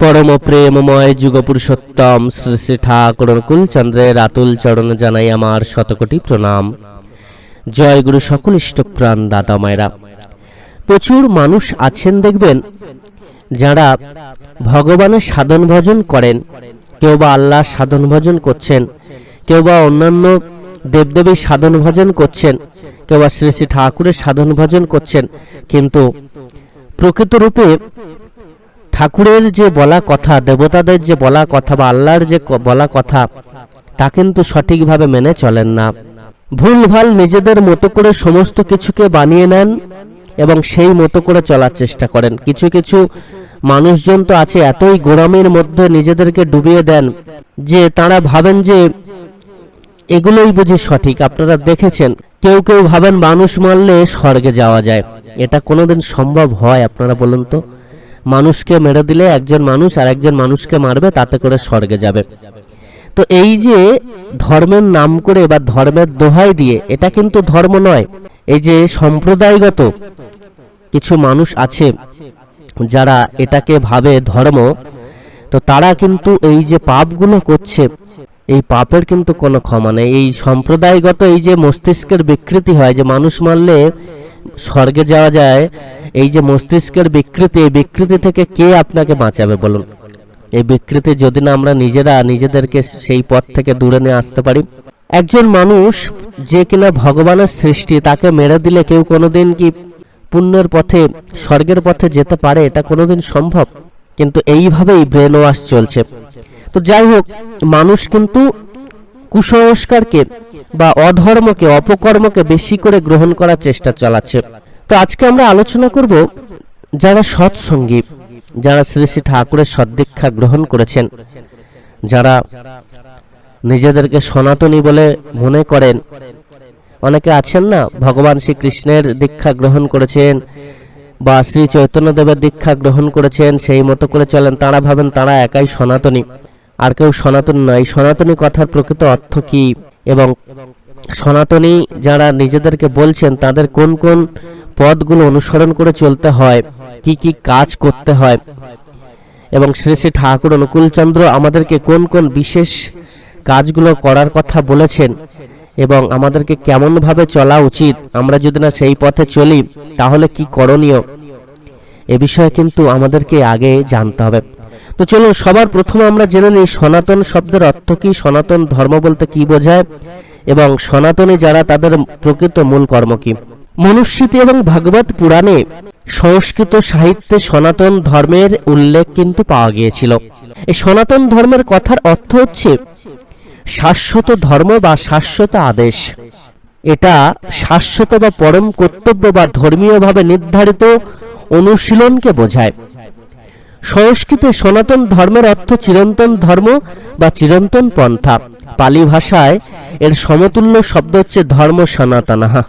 পরম প্রেমময় যুগপুরুষোত্তম শ্রী শ্রী ঠাকুর কুলচন্দ্রের আতুল চরণ জানাই আমার শতকোটি প্রণাম। জয় গুরু সকল ইষ্টপ্রাণ দাদা মায়েরা। প্রচুর মানুষ আছেন দেখবেন, যারা ভগবানের সাধন ভজন করেন, কেউ বা আল্লাহ সাধন ভজন করছেন, কেউ বা অন্যান্য দেবদেবীর সাধন ভজন করছেন, কেউ বা শ্রী শ্রী ঠাকুরের সাধন ভজন করছেন, কিন্তু প্রকৃত রূপে ঠাকুরের যে বলা কথা, দেবতাদের যে বলা কথা বা আল্লাহর যে বলা কথা, তা কিন্তু সঠিকভাবে মেনে চলেন না। ভুলভাল নিজেদের মতো করে সমস্ত কিছুকে বানিয়ে নেন এবং সেই মতো করে চলার চেষ্টা করেন। কিছু কিছু মানুষজন তো আছে, এতই গোড়ামির মধ্যে নিজেদেরকে ডুবিয়ে দেন যে তারা ভাবেন যে এগুলোই বুঝি সঠিক। আপনারা দেখেছেন, কেউ কেউ ভাবেন মানুষ মারলে স্বর্গে যাওয়া যায়। এটা কোনোদিন সম্ভব হয়, আপনারা বলুন তো? মানুষকে মেরে দিলে একজন মানুষ আর একজন মানুষকে মারবে, তাতে করে স্বর্গে যাবে। তো এই যে ধর্মের নাম করে বা ধর্মের দোহাই দিয়ে, এটা কিন্তু ধর্ম নয়। এই যে সম্প্রদায়গত কিছু মানুষ আছে যারা এটাকে ভাবে ধর্ম, তো তারা কিন্তু এই যে পাপগুলো করছে, এই পাপের কিন্তু কোনো ক্ষমা নেই। এই সম্প্রদায়গত এই যে মস্তিষ্কের বিকৃতি হয় যে মানুষ মারলে স্বর্গে যাওয়া যায়, এই যে মস্তিষ্কের বিকৃতি, এই বিকৃতি থেকে কে আপনাকে বাঁচাবে বলুন? এই বিকৃতি যদি না আমরা নিজেরা, নিজেদেরকে সেই পথ থেকে দূরে নিয়ে আসতে পারি? একজন মানুষ যে কিনা ভগবানের সৃষ্টি, তাকে মেরে দিলে কেউ কোনোদিন কি পুণ্যের পথে, স্বর্গের পথে যেতে পারে? এটা কোনোদিন সম্ভব? কিন্তু এইভাবেই ব্রেন ওয়াশ চলছে। তো যাই হোক, মানুষ কিন্তু কুসংস্কারকে বা অধর্মকে, অপকর্মকে বেশি করে গ্রহণ করার চেষ্টা চালাচ্ছে। তো আজকে আমরা আলোচনা করব যারা সৎসঙ্গী, যারা শ্রী শ্রী ঠাকুরের সদ্দীক্ষা গ্রহণ করেছেন, যারা নিজেদেরকে সনাতনী বলে মনে করেন। অনেকে আছেন না, ভগবান শ্রীকৃষ্ণের দীক্ষা গ্রহণ করেছেন বা শ্রী চৈতন্যদেবের দীক্ষা গ্রহণ করেছেন, সেই মতো করে চলেন, তারা ভাবেন তারা একাই সনাতনী। আর কেউ সনাতন নয় সনাতনী কথার প্রকৃত অর্থ কি? এবং সনাতনী যারা নিজেদেরকে বলছেন, তাদের কোন কোন পদগুলো অনুসরণ করে চলতে হয়? কি কি কাজ করতে হয়? এবং শ্রী শ্রী ঠাকুর অনুকূলচন্দ্র আমাদেরকে কোন কোন বিশেষ কাজগুলো করার কথা বলেছেন? এবং আমাদেরকে কেমনভাবে চলা উচিত? আমরা যদি না সেই পথে চলি, তাহলে কি করণীয়? এ বিষয়ে কিন্তু আমাদেরকে আগে জানতে হবে। তো চলুন, সবার প্রথমে আমরা জেনে নিই, সনাতন শব্দের অর্থ কি? সনাতন ধর্ম বলতে কি বোঝায়? এবং সনাতনী যারা, তাদের প্রকৃত মূল কর্ম কি? মনুস্মৃতি এবং ভাগবত পুরাণে সংস্কৃত সাহিত্যে সনাতন ধর্মের উল্লেখ কিন্তু পাওয়া গিয়েছিল। এই সনাতন ধর্মের কথার অর্থ হচ্ছে শাশ্বত ধর্ম বা শাশ্বত আদেশ। এটা শাশ্বত বা পরম কর্তব্য বা ধর্মীয়ভাবে নির্ধারিত অনুশীলনকে বোঝায়। সংস্কৃতে সনাতন ধর্মের অর্থ চিরন্তন ধর্ম বা চিরন্তন পন্থা। পালি ভাষায় এর সমতুল্য শব্দ হচ্ছে ধর্ম সনাতনাহা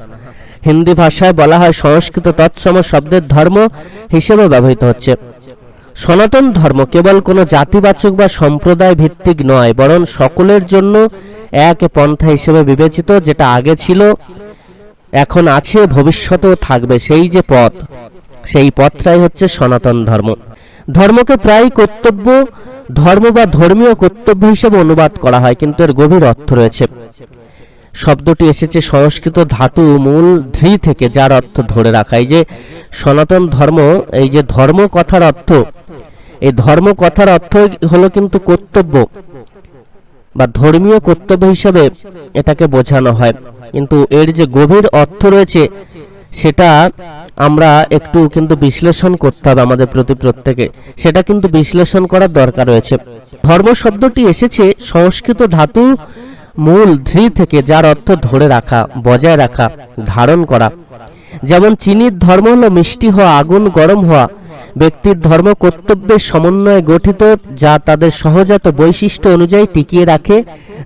হিন্দি ভাষায় বলা হয় সংস্কৃত তৎসম শব্দের ধর্ম হিসেবে ব্যবহৃত হচ্ছে। সনাতন ধর্ম কেবল কোনো জাতিবাচক বা সম্প্রদায় ভিত্তিক নয়, বরং সকলের জন্য এক পন্থা হিসেবে বিবেচিত, যেটা আগে ছিল, এখন আছে, ভবিষ্যতেও থাকবে, সেই যে পথ। সেই পথটাই হচ্ছে সনাতন ধর্ম। ধর্মকে প্রায় কর্তব্য, ধর্ম বা ধর্মীয় কর্তব্য হিসেবে অনুবাদ করা হয়, কিন্তু এর গভীর অর্থ রয়েছে। শব্দটি এসেছে সংস্কৃত ধাতু মূল ধৃ থেকে, যার অর্থ ধরে রাখা। এই যে সনাতন ধর্ম, এই যে ধর্ম কথার অর্থ, এই ধর্ম কথার অর্থ হলো কিন্তু কর্তব্য বা ধর্মীয় কর্তব্য হিসাবে এটাকে বোঝানো হয়। কিন্তু এর যে গভীর অর্থ রয়েছে সেটা আমরা একটু কিন্তু বিশ্লেষণ করতে হবে আমাদের প্রতি প্রত্যেকে। সেটা কিন্তু বিশ্লেষণ করার দরকার রয়েছে। ধর্ম শব্দটি এসেছে সংস্কৃত ধাতু মূল ধৃ থেকে, যার অর্থ ধরে রাখা, বজায় রাখা, ধারণ করা। যেমন চিনির ধর্ম হলো মিষ্টি হওয়া, আগুন গরম হওয়া। ব্যক্তির ধর্ম কর্তব্যের সমন্বয়ে গঠিত, যা তাদের সহজাত বৈশিষ্ট্য অনুযায়ী টিকিয়ে রাখে,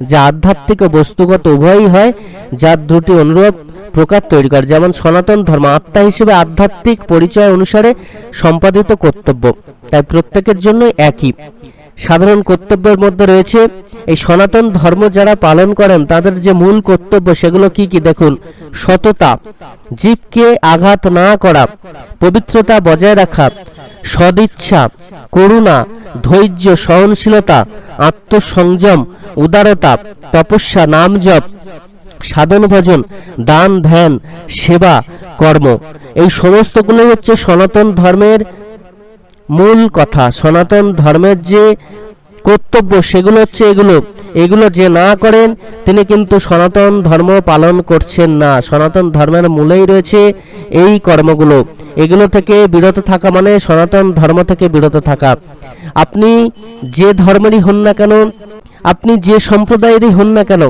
যা আধ্যাত্মিক ও বস্তুগত উভয়ই হয়, যার দুটি অনুরূপ প্রকার তৈরি করে। যেমন সনাতন ধর্ম, আত্মা হিসেবে আধ্যাত্মিক পরিচয় অনুসারে সম্পাদিত কর্তব্য। তাই প্রত্যেকের জন্য একই। সাধারণ কর্তব্যের মধ্যে রয়েছে। এই সনাতন ধর্ম যারা পালন করেন, তাদের যে মূল কর্তব্য, সেগুলো কি কি? দেখুন, সততা, জীবকে আঘাত না করা, পবিত্রতা বজায় রাখা, সদিচ্ছা, করুণা, ধৈর্য, সহনশীলতা, আত্মসংযম, উদারতা, তপস্যা, নাম জপ, সাধন ভজন, দান, ধ্যান, সেবা, কর্ম। এই সমস্তগুলোই হচ্ছে সনাতন ধর্মের মূল কথা, সনাতন ধর্মের যে কর্তব্য সেগুলো হচ্ছে এগুলো। এগুলো যে না করেন, তিনি কিন্তু সনাতন ধর্ম পালন করছেন না। সনাতন ধর্মের মূলেই রয়েছে এই কর্মগুলো। এগুলো থেকে বিরত থাকা মানে সনাতন ধর্ম থেকে বিরত থাকা। আপনি যে ধর্মেরই হন না কেন, আপনি যে সম্প্রদায়েরই হন না কেন,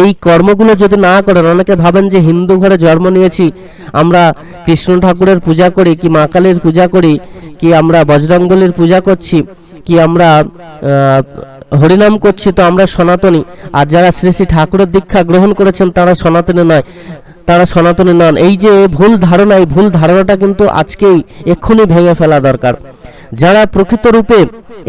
এই কর্মগুলো যদি না করেন, অনেকে ভাবেন যে হিন্দু ঘরে জন্ম নিয়েছি, আমরা কৃষ্ণ ঠাকুরের পূজা করি কি মা কালীর পূজা করি কি আমরা বজরঙ্গলির পূজা করছি? কি আমরা হরিনাম করছি? তো আমরা সনাতনী। আর যারা শ্রী শ্রী ঠাকুরের দীক্ষা গ্রহণ করেছেন, তারা সনাতনী নয়। তারা সনাতনী নন। এই যে ভুল ধারণা, এই ভুল ধারণাটা কিন্তু আজকেই এক্ষুনি ভেঙে ফেলা দরকার। যারা প্রকৃত রূপে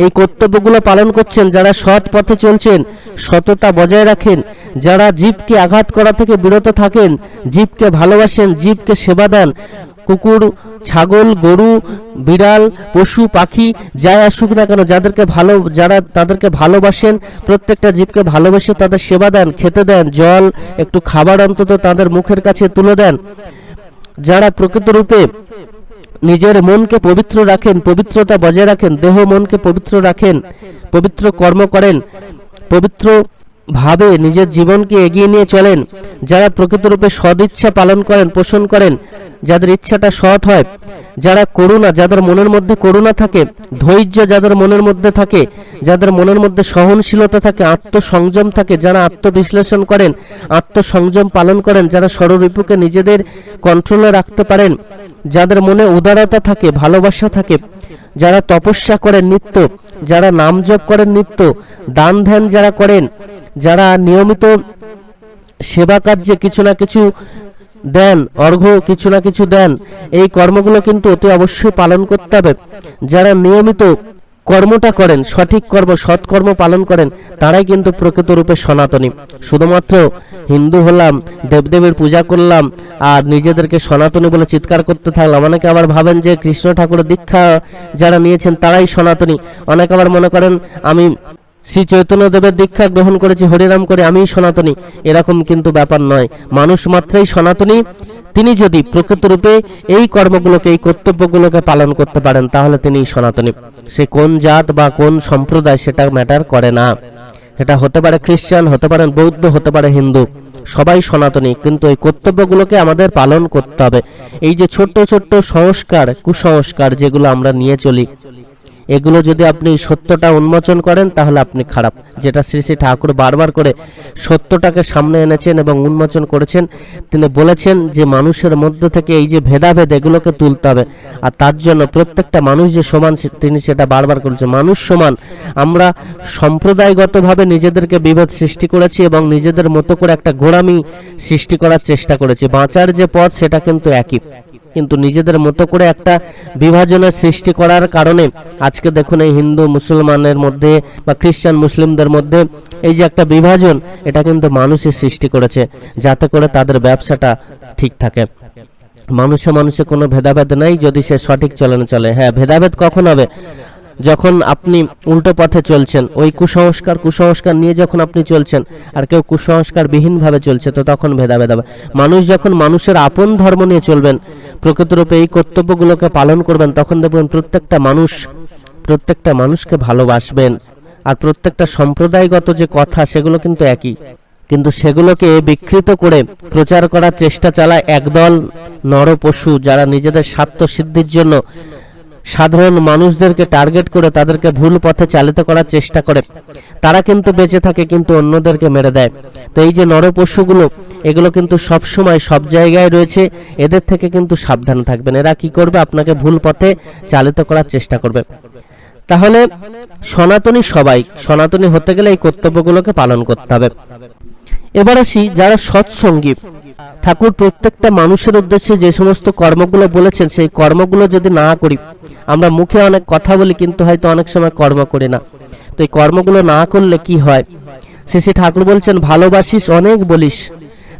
এই কর্তব্যগুলো পালন করছেন, যারা সৎ পথে চলছেন, সততা বজায় রাখেন, যারা জীবকে আঘাত করা থেকে বিরত থাকেন, জীবকে ভালোবাসেন, জীবকে সেবা দেন কুকুর, ছাগল, গরু, বিড়াল, পশু, পাখি, যাই আসুক না কেন, যাদেরকে ভালো, যারা তাদেরকে ভালোবাসেন, প্রত্যেকটা জীবকে ভালোবেসে তাদের সেবা দেন, খেতে দেন, জল, একটু খাবার অন্তত তাদের মুখের কাছে তুলে দেন। যারা প্রকৃত রূপে নিজের মনকে পবিত্র রাখেন, পবিত্রতা বজায় রাখেন, দেহ মনকে পবিত্র রাখেন, পবিত্র কর্ম করেন, পবিত্র ভাবে নিজের জীবনকে এগিয়ে নিয়ে চলেন, যারা প্রকৃতরূপে সদিচ্ছা পালন করেন, পোষণ করেন, যাদের ইচ্ছাটা সৎ হয়, যারা করুণা, যাদের মনের মধ্যে করুণা থাকে, ধৈর্য যাদের মনের মধ্যে থাকে, যাদের মনের মধ্যে সহনশীলতা থাকে, আত্মসংযম থাকে, যারা আত্মবিশ্লেষণ করেন, আত্মসংযম পালন করেন, যারা স্বরূপকে নিজেদের কন্ট্রোলে রাখতে পারেন, যাদের মনে উদারতা থাকে, ভালোবাসা থাকে যারা তপস্যা করেন নিত্য, যারা নাম জপ করেন নিত্য, দান ধ্যান যারা করেন, যারা নিয়মিত সেবা কার্যে কিছু না কিছু দেন অর্ঘ কিছু না কিছু দেন, এই কর্মগুলো কিন্তু অতি অবশ্যই পালন করতে হবে। যারা নিয়মিত কর্মটা করেন, সঠিক কর্ম সৎকর্ম পালন করেন, তারাই কিন্তু প্রকৃত রূপে সনাতনী। শুধুমাত্র হিন্দু হলাম, দেবদেবীর পূজা করলাম, আর নিজেদেরকে সনাতনী বলে চিৎকার করতে থাকলাম। অনেকে আবার ভাবেন যে কৃষ্ণ ঠাকুরের দীক্ষা যারা নিয়েছেন, তারাই সনাতনী। অনেকে আবার মনে করেন, আমি শ্রী চৈতন্য দেবের দীক্ষা গ্রহণ করেছি, হরিনাম করে আমিই সনাতনী। এরকম কিন্তু ব্যাপার নয়। মানুষ মাত্রই সনাতনী তিনি যদি প্রকৃতরূপে এই কর্মগুলোকে, এই কর্তব্যগুলোকে পালন করতে পারেন, তাহলে তিনি সনাতনী। সে কোন জাত বা কোন সম্প্রদায় সেটা ম্যাটার করে না। এটা হতে পারে খ্রিস্টান, হতে পারে বৌদ্ধ, হতে পারে হিন্দু। সবাই সনাতনী, কিন্তু এই কর্তব্যগুলোকে আমাদের পালন করতে হবে। এই যে ছোট্ট ছোট্ট সংস্কার, কুসংস্কার যেগুলো আমরা নিয়ে চলি এগুলো যদি আপনি সত্যটা উন্মোচন করেন, তাহলে আপনি খারাপ। যেটা শ্রী শ্রী ঠাকুর বারবার করে সত্যটাকে সামনে এনেছেন এবং উন্মোচন করেছেন, তিনি বলেছেন যে মানুষের মধ্য থেকে এই যে ভেদাভেদ, এগুলোকে তুলতে হবে। আর তার জন্য প্রত্যেকটা মানুষ যে সমান তিনি সেটা বারবার করেছেন। মানুষ সমান। আমরা সম্প্রদায়গতভাবে নিজেদেরকে বিভেদ সৃষ্টি করেছি এবং নিজেদের মতো করে একটা গোড়ামি সৃষ্টি করার চেষ্টা করেছি। বাঁচার যে পথ, সেটা কিন্তু একই। কিন্তু নিজেদের মতো করে একটা বিভাজনের সৃষ্টি করার কারণে আজকে দেখুন এই হিন্দু মুসলমানের মধ্যে বা খ্রিস্টান মুসলিমদের মধ্যে এই যে একটা বিভাজন, এটা কিন্তু মানুষের সৃষ্টি করেছে যাতে করে তাদের ব্যবসাটা ঠিক থাকে। মানুষে মানুষে কোনো ভেদাভেদ নাই, যদি সে সঠিক চলনে চলে। হ্যাঁ ভেদাভেদ কখন হবে? যখন আপনি উল্টো পথে চলছেন, ওই কুসংস্কার কুসংস্কার নিয়ে যখন আপনি চলছেন, আর কেউ কুসংস্কার বিহীনভাবে চলছে, তো তখন ভেদাভেদ হবে মানুষ যখন মানুষের আপন ধর্ম নিয়ে চলবেন, প্রকৃতরূপে এই কর্তব্যগুলোকে পালন করবেন, তখন দেখবেন প্রত্যেকটা মানুষ, প্রত্যেকটা মানুষকে ভালোবাসবেন। আর প্রত্যেকটা সম্প্রদায়গত যে কথা, সেগুলো কিন্তু একই। কিন্তু সেগুলোকে বিকৃত করে প্রচার করার চেষ্টা চালায় একদল নরপশু, যারা নিজেদের স্বার্থ সিদ্ধির জন্য সাধারণ মানুষদেরকে টার্গেট করে তাদেরকে ভুল পথে চালিত করার চেষ্টা করে। তারা কিন্তু বেঁচে থাকে, কিন্তু অন্যদেরকে মেরে দেয়। তো এই যে নরপশুগুলো, এগুলো কিন্তু সব সময় সব জায়গায় রয়েছে। এদের থেকে কিন্তু সাবধান থাকবেন। এরা কি করবে? আপনাকে ভুল পথে চালিত করার চেষ্টা করবে। তাহলে সনাতনী সবাই, সনাতনী হতে গেলে এই কর্তব্যগুলোকে পালন করতে হবে। এবার আসি যারা সৎসঙ্গী। ঠাকুর প্রত্যেকটা মানুষের উদ্দেশ্যে যে সমস্ত কর্মগুলো বলেছেন, সেই কর্মগুলো যদি না করি, আমরা মুখে অনেক কথা বলি, কিন্তু হয়তো অনেক সময় কর্ম করি না। তো এই কর্মগুলো না করলে কি হয়? শেষে ঠাকুর বলছেন, ভালোবাসিস অনেক বলিস,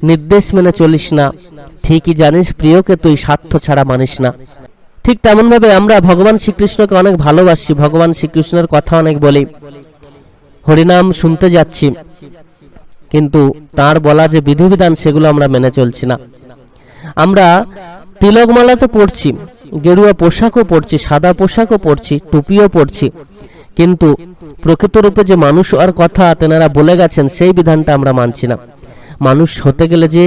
নির্দেশ মেনে চলিস না। ঠিকই জানিস, প্রিয়কে তুই স্বার্থ ছাড়া মানিস না। ঠিক তেমনভাবে আমরা ভগবান শ্রীকৃষ্ণকে অনেক ভালোবাসি, ভগবান শ্রীকৃষ্ণের কথা অনেক বলি। হরিনাম শুনতে যাচ্ছি। কিন্তু তার বলা যে বিধিবিধান সেগুলো আমরা মেনে চলছি না। আমরা তিলকমালা তো পড়ছি, গেরুয়া পোশাকও পরছি সাদা পোশাকও পরছি টুপিও পরছি কিন্তু প্রকৃত রূপে যে মানুষ আর কথা তেনারা বলে গেছেন, সেই বিধানটা আমরা মানছি না। মানুষ হতে গেলে যে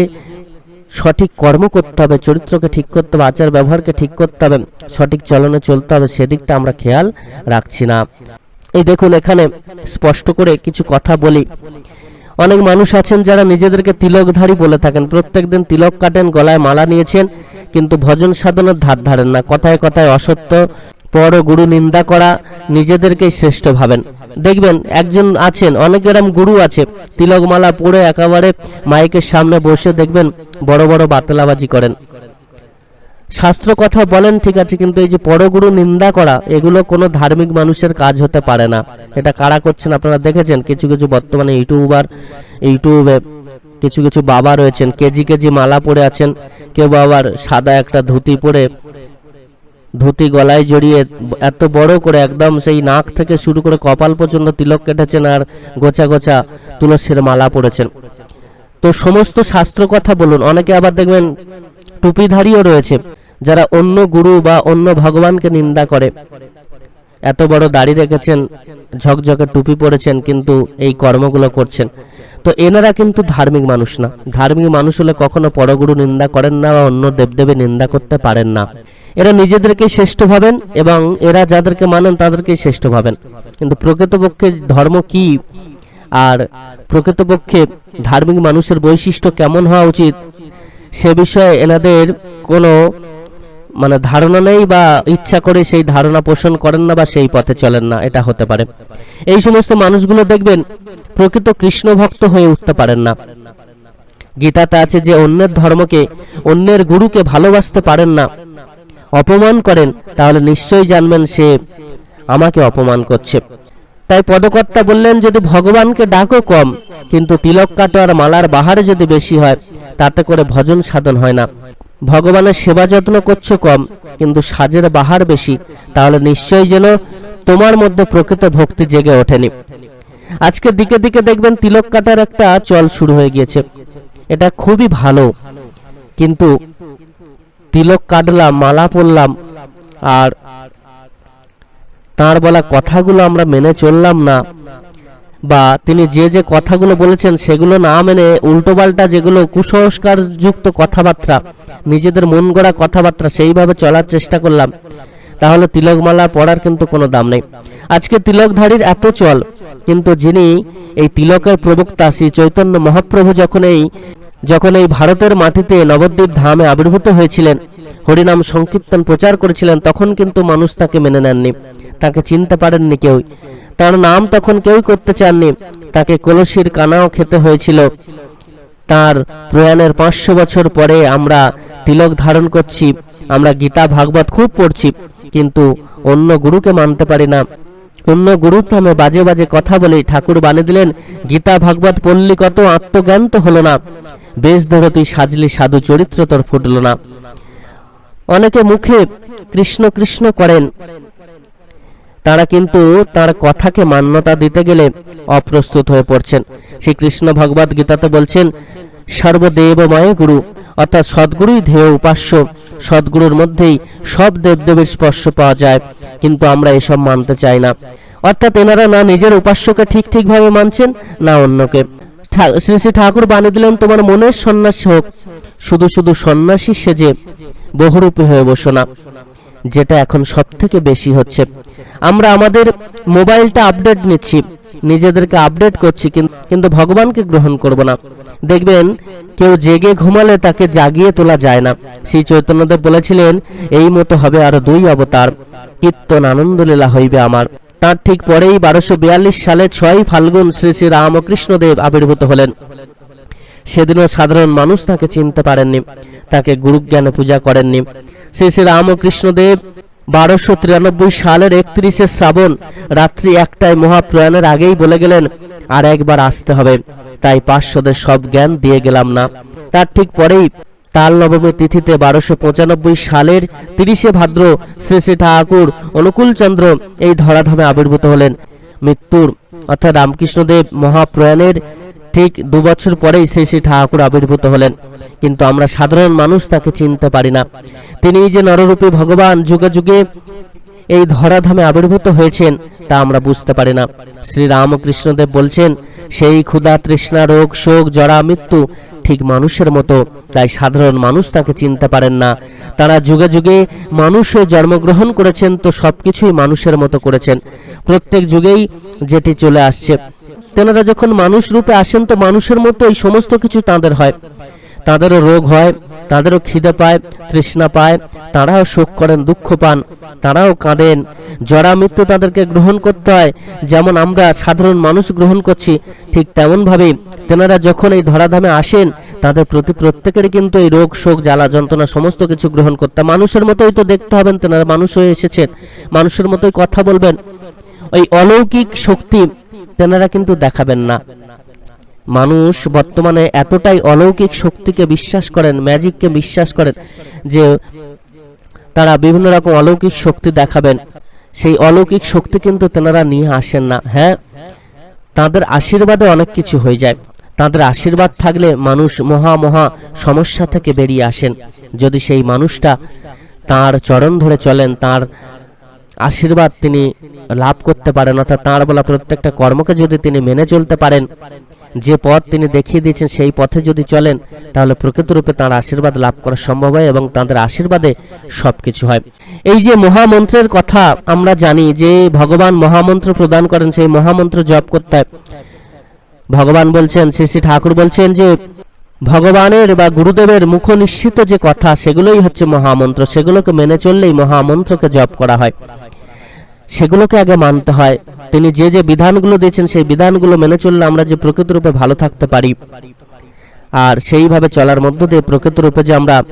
সঠিক কর্ম করতে হবে, চরিত্রকে ঠিক করতে হবে, আচার ব্যবহারকে ঠিক করতে হবে, সঠিক চলনে চলতে হবে, সেদিকটা আমরা খেয়াল রাখছি না। এই দেখুন, এখানে স্পষ্ট করে কিছু কথা বলি। অনেক মানুষ আছেন যারা নিজেদেরকে তিলকধারী বলে থাকেন। প্রত্যেক দিন তিলক কাটেন, গলায় মালা নিয়েছেন, কিন্তু ভজন সাধনার ধার ধারেন না। কথায় কথায় অসত্য, পর গুরু নিন্দা করা নিজেদেরকেই শ্রেষ্ঠ ভাবেন। দেখবেন, একজন আছেন, অনেক এরম গুরু আছে, তিলকমালা পরে একেবারে মাইকের সামনে বসে দেখবেন বড় বড় বাতলাবাজি করেন। শাস্ত্র কথা বলেন, ঠিক আছে, কিন্তু এই যে পরগুরু নিন্দা করা, এগুলো কোনো ধার্মিক মানুষের কাজ হতে পারে না। এটা কারা করছেন আপনারা দেখেছেন? কিছু কিছু বর্তমানে ইউটিউবার, ইউটিউবে কিছু কিছু বাবা রয়েছেন, কেজি কেজি মালা পরে আছেন, কেউ আবার সাদা একটা ধুতি পরে, ধুতি গলায় জড়িয়ে এত বড় করে একদম সেই নাক থেকে শুরু করে কপাল পর্যন্ত তিলক কেটেছেন আর গোছা গোছা তুলসীর মালা পরেছেন। তো সমস্ত শাস্ত্র কথা বলুন, অনেকে আবার দেখবেন টুপিধারীও রয়েছে, যারা অন্য গুরু বা অন্য ভগবানকে নিন্দা করে। এত বড় দাড়ি রেখেছেন, ঝকঝকে টুপি পরেছেন, কিন্তু এই কর্মগুলো করছেন। তো এনারা কিন্তু ধার্মিক মানুষ না। ধার্মিক মানুষ হলে কখনো পরগুরু নিন্দা করেন না বা অন্য দেবদেবী নিন্দা করতে পারেন না। এরা নিজেদেরকে শ্রেষ্ঠ ভাবেন এবং এরা যাদেরকে মানেন তাদেরকেই শ্রেষ্ঠ ভাবেন। কিন্তু প্রকৃতপক্ষে ধর্ম কি? আর প্রকৃতপক্ষে ধার্মিক মানুষের বৈশিষ্ট্য কেমন হওয়া উচিত? সে বিষয়ে এনাদের কোনো মানে ধারণা নেই বা ইচ্ছা করে সেই ধারণা পোষণ করেন না বা সেই পথে চলেন না, এটা হতে পারে। এই সমস্ত মানুষগুলো দেখবেন প্রকৃত কৃষ্ণ ভক্ত হয়ে উঠতে পারেন না। গীতাতে আছে যে অন্যের ধর্মকে, অন্যের গুরুকে ভালোবাসতে পারেন না, অপমান করেন, তাহলে নিশ্চয়ই জানবেন সে আমাকে অপমান করছে। তাই পদকর্তা বললেন, যদি ভগবানকে ডাকো কম, কিন্তু তিলক কাটো আর মালার বাহারে যদি বেশি হয় তাতে করে ভজন সাধন হয় না। ভগবানের সেবা যত্ন করছ কম, কিন্তু সাজের বাহার বেশি, তাহলে নিশ্চয়ই যেন তোমার মধ্যে প্রকৃত ভক্তি জেগে ওঠেনি। আজকে দিকে দিকে দেখবেন তিলক কাটার একটা চল শুরু হয়ে গিয়েছে। এটা খুবই ভালো। কিন্তু তিলক কাটলাম, মালা পরলাম, আর তার বলা কথাগুলো আমরা মেনে চললাম না। বা তিনি যে যে কথাগুলো বলেছেন সেগুলো না মেনে উল্টোপাল্টা যেগুলো কুসংস্কার যুক্ত কথাবার্তা, নিজেদের মন গড়া কথাবার্তা সেইভাবে চলার চেষ্টা করলাম। তাহলে তিলকমালা পড়ার কিন্তু কোনো দাম নেই। আজকে তিলকধারীর এত চল, কিন্তু যিনি এই তিলকের প্রবক্তা শ্রী চৈতন্য মহাপ্রভু যখন এই যখন এই ভারতের মাটিতে নবদ্বীপ ধামে আবির্ভূত হয়েছিলেন, হরিনাম সংকীর্তন প্রচার করেছিলেন, তখন কিন্তু মানুষ তাকে মেনে নেননি। তাকে চিনতে পারেননি কেউ। তার নাম তখন কেউ করতে চাননি। তাকে কলসির কানাও খেতে হয়েছিল। তার প্রয়াণের পাঁচশো বছর পরে আমরা তিলক ধারণ করছি। আমরা গীতা ভাগবত খুব পড়ছি, কিন্তু অন্য গুরুকে মানতে পারি না। অন্য গুরুর নামে বাজে বাজে কথা বলে ঠাকুর বানিয়ে দিলেন, গীতা ভাগবত পল্লী কত, আত্মজ্ঞান তো হলো না। বেশ ধরে তুই সাজলি, সাধু চরিত্র তোর ফুটলো না। অনেকে মুখে কৃষ্ণ কৃষ্ণ করেন তারা কিন্তু তার কথাকে মান্যতা দিতে গেলে অপ্রস্তুত হয়ে পড়ছেন। শ্রীকৃষ্ণ ভগবদ গীতাতে বলছেন, সর্বদেবময় গুরু, অর্থাৎ সদ্গুরুই ধেয় উপাস্য, সদ্গুরুর মধ্যেই সব দেবদেবীর স্পর্শ পাওয়া যায়, কিন্তু আমরা এসব মানতে চাই না। অর্থাৎ এনারা না নিজের উপাস্যকে ঠিক ঠিকভাবে মানছেন, না অন্যকে। শ্রী শ্রী ঠাকুর বানিয়ে দিলেন, তোমার মনের সন্ন্যাসী হোক, শুধু শুধু সন্ন্যাসী সেজে বহুরূপী হয়ে বসো না। যেটা এখন সব থেকে বেশি হচ্ছে। আমরা আমাদের মোবাইলটা আপডেট নিচ্ছি, নিজেদেরকে আপডেট করছি, কিন- কিন্তু ভগবানকে গ্রহণ করব না। দেখবেন, কেউ জেগে ঘুমালে তাকে জাগিয়ে তোলা যায় না। শ্রী চৈতন্যদেব বলেছিলেন, এই মতো হবে আরও দুই অবতার। কীর্তন আনন্দলীলা হইবে আমার। তার ঠিক পরেই বারোশো সালে ছয় ফাল্গুন শ্রী শ্রী রামকৃষ্ণদেব আবির্ভূত হলেন। সেদিনও সাধারণ মানুষ তাকে চিনতে পারেননি, তাকে গুরুজ্ঞানে পূজা করেননি। শ্রী শ্রী রামকৃষ্ণদেব বারোশো তিরানব্বই সালের একত্রিশে শ্রাবণ রাত্রি একটায় মহাপ্রয়াণের আগেই বলে গেলেন, আর একবার আসতে হবে। তাই পার্শ্বদের সব জ্ঞান দিয়ে গেলাম না। তার ঠিক পরেই তাল নবমী তিথিতে বারোশো পঁচানব্বই সালের তিরিশে ভাদ্র শ্রী শ্রী ঠাকুর অনুকূলচন্দ্র এই ধরাধামে আবির্ভূত হলেন। মৃত্যুর অর্থাৎ রামকৃষ্ণদেব মহাপ্রয়াণের ঠিক দু বছর পরেই শ্রী শ্রী ঠাকুর আবির্ভূত হলেন। কিন্তু আমরা সাধারণ মানুষ তাকে চিনতে পারি না। তিনি যে নররূপী ভগবান যুগে যুগে এই ধরাধামে আবির্ভূত হয়েছেন, তা আমরা বুঝতে পারি না। শ্রী রামকৃষ্ণদেব বলছেন, সেই ক্ষুধা, তৃষ্ণা, রোগ, শোক, জরা, মৃত্যু ঠিক মানুষের মতো, তাই সাধারণ মানুষ তাকে চিনতে পারেন না। তারা যুগে যুগে মানুষ জন্মগ্রহণ করেছেন, তো সবকিছুই মানুষের মতো করেছেন। প্রত্যেক যুগেই যেটি চলে আসছে। তেনারা যখন মানুষ রূপে আসেন, তো মানুষের মতো এই সমস্ত কিছু তাদের হয়। তাদেরও রোগ হয়, তাদেরও খিদে পায়, তৃষ্ণা পায়, তারাও শোক করেন, দুঃখ পান, তারাও কাঁদেন। জরা মৃত্যু তাদেরকে গ্রহণ করতে হয়, যেমন আমরা সাধারণ মানুষ গ্রহণ করছি, ঠিক তেমনভাবে তেনারা যখন এই ধরাধামে আসেন, তাদের প্রতি প্রত্যেকেরই কিন্তু এই রোগ, শোক, জ্বালা, যন্ত্রণা, সমস্ত কিছু গ্রহণ করতে। মানুষের মতোই তো দেখতে হবেন, তেনারা মানুষ হয়ে এসেছেন। মানুষের মতোই কথা বলবেন। ওই অলৌকিক শক্তি তেনারা কিন্তু দেখাবেন না। মানুষ বর্তমানে এতটাই অলৌকিক শক্তিকে বিশ্বাস করেন, ম্যাজিককে বিশ্বাস করেন, যে তারা বিভিন্ন রকম অলৌকিক শক্তি দেখাবেন। সেই অলৌকিক শক্তি কিন্তু তেনারা নিয়ে আসেন না হ্যাঁ? তাদের আশীর্বাদে অনেক কিছু হয়ে যায়। তাদের আশীর্বাদ থাকলে মানুষ মহা মহা সমস্যা থেকে বেরিয়ে আসেন। যদি সেই মানুষটা তার চরণ ধরে চলেন, তার আশীর্বাদ তিনি লাভ করতে পারেন, অর্থাৎ তাঁর বলা প্রত্যেকটা কর্মকে যদি তিনি মেনে চলতে পারেন, যে পথ তিনি দেখিয়ে দিয়েছেন সেই পথে যদি চলেন, তাহলে প্রকৃতরূপে তাঁর আশীর্বাদ লাভ করা সম্ভব হয় এবং তাদের আশীর্বাদে সবকিছু হয়। এই যে মহামন্ত্রের কথা আমরা জানি, যে ভগবান মহামন্ত্র প্রদান করেন, সেই মহামন্ত্র জপ করতে, ভগবান বলছেন, শ্রী শ্রী ঠাকুর বলছেন যে ভগবানের বা গুরুদেবের মুখ নিশ্চিত যে কথা, সেগুলোই হচ্ছে মহামন্ত্র। সেগুলোকে মেনে চললেই মহামন্ত্রকে জপ করা হয়। সেগুলোকে আগে মানতে হয়। তিনি যে যে বিধানগুলো দিয়েছেন, সেই বিধানগুলো মেনে চললে আমরা যে প্রকৃতরূপে ভালো থাকতে পারি। আর সেইভাবে চলার মধ্য দিয়ে প্রকৃতরূপে যে আমরা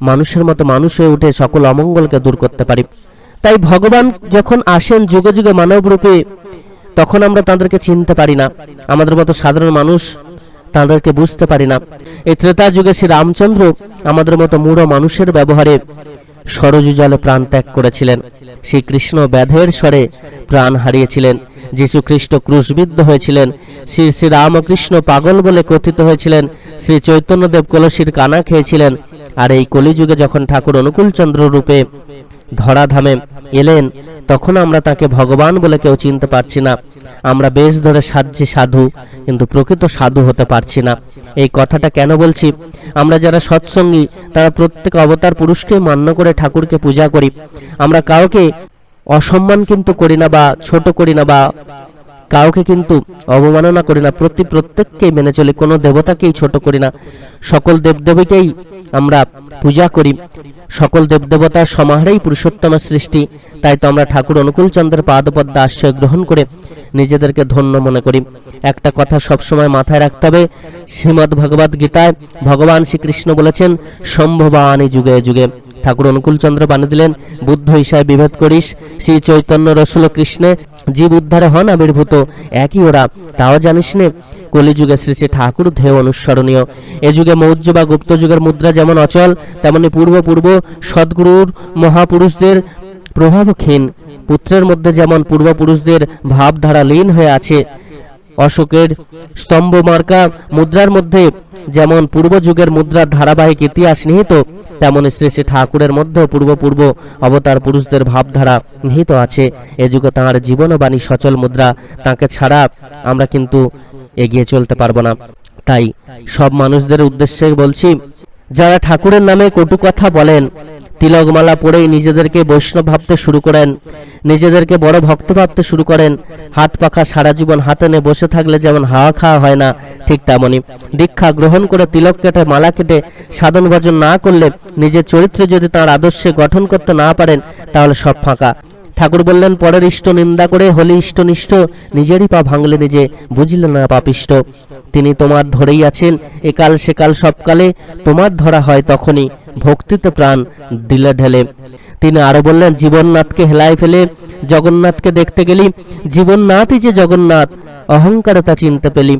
মানুষের মতো মানুষ হয়ে উঠে সকল অমঙ্গলকে দূর করতে পারি। তাই ভগবান যখন আসেন যুগে যুগে মানব রূপে তখন আমরা তাদেরকে চিনতে পারি না। আমাদের মতো সাধারণ মানুষ তাদেরকে বুঝতে পারি না। এই ত্রেতা যুগে শ্রী রামচন্দ্র আমাদের মতো মূঢ় মানুষের ব্যবহারে সরজু জলে প্রাণ ত্যাগ করেছিলেন। শ্রীকৃষ্ণ ব্যাধের স্বরে প্রাণ হারিয়েছিলেন। যীশু খ্রিস্ট ক্রুশবিদ্ধ হয়েছিলেন। শ্রী শ্রী রামকৃষ্ণ পাগল বলে কথিত হয়েছিলেন। শ্রী চৈতন্যদেব কলসির কানা খেয়েছিলেন। আর এই কলিযুগে যখন ঠাকুর অনুকূলচন্দ্র রূপে ধরাধামে এলেন, তখন আমরা তাকে ভগবান বলে কেউ চিনতে পারছি না। আমরা বেশ ধরে সাজছি সাধু, কিন্তু প্রকৃত সাধু হতে পারছি না। এই কথাটা কেন বলছি? আমরা যারা সৎসঙ্গী, তারা প্রত্যেক অবতার পুরুষকে মান্য করে ঠাকুরকে পূজা করি। আমরা কাউকে অসম্মান কিন্তু করি না বা ছোট করি না বা কাউকে কিন্তু অবমাননা করি না। প্রতি প্রত্যেককেই মেনে চলি, কোনো দেবতাকেই ছোট করি না। সকল দেবদেবীকেই আমরা পূজা করি। সকল দেবদেবতার সমাহারেই পুরুষোত্তম সৃষ্টি। তাই তো আমরা ঠাকুর অনুকূলচন্দ্রের পাদপদ্ম আশ্রয় গ্রহণ করে নিজেদেরকে ধন্য মনে করি। একটা কথা সবসময় মাথায় রাখতে হবে, শ্রীমদ্ ভগবদ গীতায় ভগবান শ্রীকৃষ্ণ বলেছেন সম্ভবানী যুগে যুগে। ঠাকুর অনুকূলচন্দ্র বাণী দিলেন, বুদ্ধ হিসাবে বিভেদ করিস। শ্রী চৈতন্য রসুল কৃষ্ণে জীব উদ্ধারে হন আবির্ভূত। একই ওরা। তাও জানিস নে, কলিযুগে শ্রী শ্রী ঠাকুর ধেয় অনুসরণীয়। এ যুগে মৌর্য বা গুপ্ত যুগের মুদ্রা যেমন অচল, তেমনি পূর্ব পূর্ব সদ্গুরুর মহাপুরুষদের প্রভাবক্ষীণ পুত্রের মধ্যে যেমন পূর্বপুরুষদের ভাবধারা লীন হয়ে আছে অশোকের স্তম্ভ মার্কা মুদ্রার মধ্যে যেমন পূর্ব যুগের মুদ্রার ধারাবাহিক ইতিহাস নিহিত, তেমন শ্রী শ্রী ঠাকুরের মধ্যেও পূর্বপূর্ব অবতার পুরুষদের ভাবধারা নিহিত আছে। এ যুগে তাঁর জীবনবাণী সচল মুদ্রা, তাকে ছাড়া আমরা কিন্তু এগিয়ে চলতে পারব না। তাই সব মানুষদের উদ্দেশ্যে বলছি, যারা ঠাকুরের নামে কটু কথা বলেন তিলকমালা পরেই নিজেদেরকে বৈষ্ণব ভাবতে শুরু করেন। নিজেদেরকে বড় ভক্ত ভাবতে শুরু করেন। হাত পাখা সারা জীবন হাতে নিয়ে বসে থাকলে যেমন হাওয়া খাওয়া হয় না, ঠিক তেমনই। দীক্ষা গ্রহণ করে তিলক কেটে, মালা কেটে সাধন ভজন না করলে নিজের চরিত্রে যদি তার আদর্শে গঠন করতে না পারেন, তাহলে সব ফাঁকা। ঠাকুর বললেন, পরের ইষ্ট নিন্দা করে হলি ইষ্টনিষ্ঠ নিজেরই পা ভাঙলে নিজে বুঝলে না পাপিষ্ট তিনি তোমার ধরেই আছেন, একাল সেকাল সবকালে, তোমার ধরা হয় তখনই। ভক্তিতে প্রাণ দিলে ঢেলে। তিনি আরও বললেন, জীবননাথকে হেলায় ফেলে, জগন্নাথকে দেখতে গেলি। জীবননাথই যে জগন্নাথ অহংকারে তা চিনতে পেলি।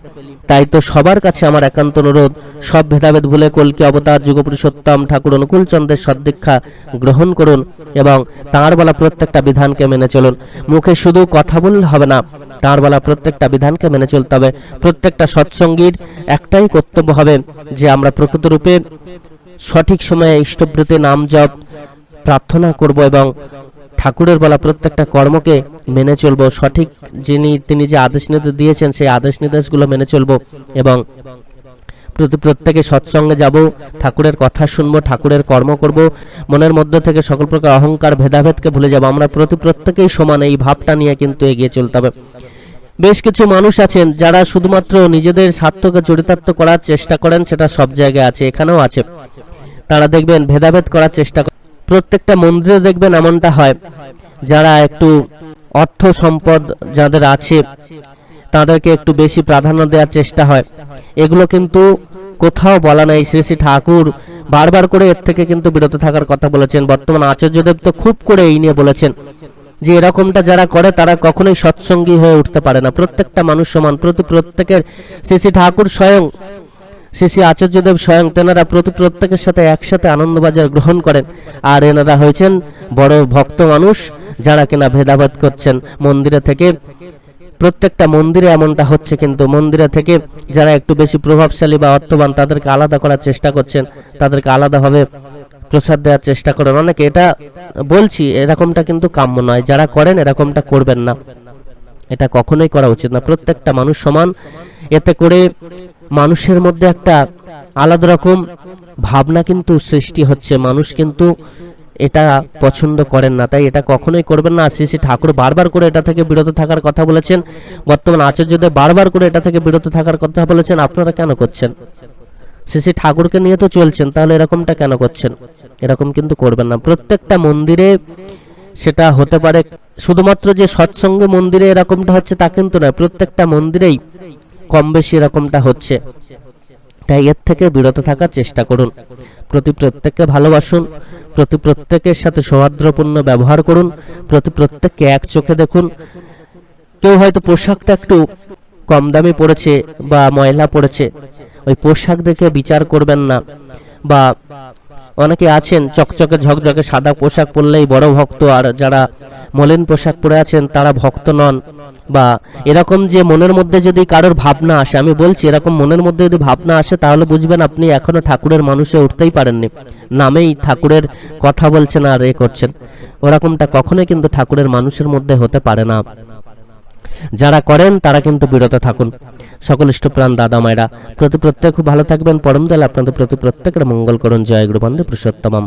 তাই তো সবার কাছে আমার একান্ত অনুরোধ। সব ভেদাভেদ ভুলে কলকি অবতার যুগপুরুষোত্তম ঠাকুর অনুকূল চন্দ্রের সদ্দীক্ষা গ্রহণ করুন এবং তাঁর বলা প্রত্যেকটা বিধানকে মেনে চলুন। মুখে শুধু কথা বললে হবে না, তাঁর বলা প্রত্যেকটা বিধানকে মেনে চলতে হবে। প্রত্যেকটা সৎসঙ্গীর একটাই কর্তব্য হবে যে আমরা প্রকৃতরূপে সঠিক সময়ে ইষ্টবৃতে নাম জপ প্রার্থনা করব এবং ঠাকুরের বলা প্রত্যেকটা কর্মকে মেনে চলব। সঠিক যিনি, তিনি যে আদেশ নির্দেশ দিয়েছেন, সেই আদেশ নির্দেশগুলো মেনে চলব এবং প্রতি প্রত্যেকে সৎসঙ্গে যাব, ঠাকুরের কথা শুনব, ঠাকুরের কর্ম করব। মনের মধ্যে থেকে সকল প্রকার অহংকার, ভেদাভেদকে ভুলে যাব। আমরা প্রতি প্রত্যেকেই সমান, এই ভাবটা নিয়ে কিন্তু এগিয়ে চলতে হবে। বেশ কিছু মানুষ আছেন যারা শুধুমাত্র নিজেদের স্বার্থকে চরিতার্থ করার চেষ্টা করেন, সেটা সব জায়গায় আছে, এখানেও আছে। তারা দেখবেন ভেদাভেদ করার চেষ্টা প্রত্যেকটা মন্দিরে দেখবেন এমনটা হয়, যারা একটু অর্থ সম্পদ যাদের আছে, তাদেরকে একটু বেশি প্রাধান্য দেওয়ার চেষ্টা হয়। এগুলো কিন্তু কোথাও বলা নাই, শ্রী শ্রী ঠাকুর বারবার করে এর থেকে কিন্তু বিরত থাকার কথা বলেছেন। বর্তমান আচার্যদেব তো খুব করে এই নিয়ে বলেছেন। যে এরকমটা যারা করে, তারা কখনোই সৎসঙ্গী হয়ে উঠতে পারে না। প্রত্যেকটা মানুষ সমান। প্রতি প্রত্যেকের শ্রী শ্রী ঠাকুর স্বয়ং, শ্রী শ্রী আচার্যদেব স্বয়ং, তেনারা প্রতি প্রত্যেকের সাথে একসাথে আনন্দবাজার গ্রহণ করেন। আর এনারা হয়েছেন বড় ভক্ত মানুষ যারা কিনা ভেদাভেদ করছেন। মন্দিরে থেকে প্রত্যেকটা মন্দিরে এমনটা হচ্ছে কিন্তু, মন্দিরে থেকে যারা একটু বেশি প্রভাবশালী বা অর্থবান তাদেরকে আলাদা করার চেষ্টা করছেন। তাদেরকে আলাদাভাবে প্রসাদ দেওয়ার চেষ্টা করেন। অনেকে এটা বলছি, এরকমটা কিন্তু কাম্য নয়। যারা করেন, এরকমটা করবেন না। এটা কখনোই করা উচিত না। প্রত্যেকটা মানুষ সমান। এতে করে মানুষের মধ্যে একটা আলাদা রকম ভাবনা কিন্তু সৃষ্টি হচ্ছে। মানুষ কিন্তু এটা পছন্দ করেন না। তাই এটা কখনোই করবেন না। শ্রী শ্রী ঠাকুর বারবার করে এটা থেকে বিরত থাকার কথা বলেছেন। বর্তমান আচার্যদেব বারবার করে এটা থেকে বিরত থাকার কথা বলেছেন। আপনারা কেন করছেন? শ্রী ঠাকুরকে নিয়ে তো চলছেন, তাহলে এরকমটা কেন করছেন? এরকম কিন্তু করবেন না। প্রত্যেকটা মন্দিরে সেটা হতে পারে, শুধুমাত্র যে সৎসঙ্গে মন্দিরে এরকমটা হচ্ছে তা কিন্তু নয়, প্রত্যেকটা মন্দিরেই কম বেশি এরকমটা হচ্ছে। তাই এর থেকে বিরত থাকার চেষ্টা করুন। প্রতি প্রত্যেককে ভালোবাসুন, প্রতি প্রত্যেকের সাথে সৌহার্দ্যপূর্ণ ব্যবহার করুন, প্রতি প্রত্যেককে এক চোখে দেখুন। কেউ হয়তো পোশাকটা একটু কম দামি পড়েছে বা ময়লা পড়েছে ওই পোশাক দেখে বিচার করবেন না। বা অনেকে আছেন চকচকে ঝকঝকে সাদা পোশাক পরলেই বড় ভক্ত, আর যারা মলিন পোশাক পরে আছেন তারা ভক্ত নন। বা এরকম যে মনের মধ্যে যদি কারোর ভাবনা আসে, আমি বলছি এরকম মনের মধ্যে যদি ভাবনা আসে, তাহলে বুঝবেন আপনি এখনও ঠাকুরের মানুষে উঠতেই পারেননি। নামেই ঠাকুরের কথা বলছেন আর এ করছেন। ওরকমটা কখনোই কিন্তু ঠাকুরের মানুষের মধ্যে হতে পারে না। যারা করেন, তারা কিন্তু বিরত থাকুন। সকল ইষ্টপ্রাণ দাদা, মায়েরা, প্রতি প্রত্যেক খুব ভালো থাকবেন। পরম দল আপনাদের প্রতি প্রত্যেকের মঙ্গল করুন। জয় গুরু বন্দে পুরুষোত্তমম।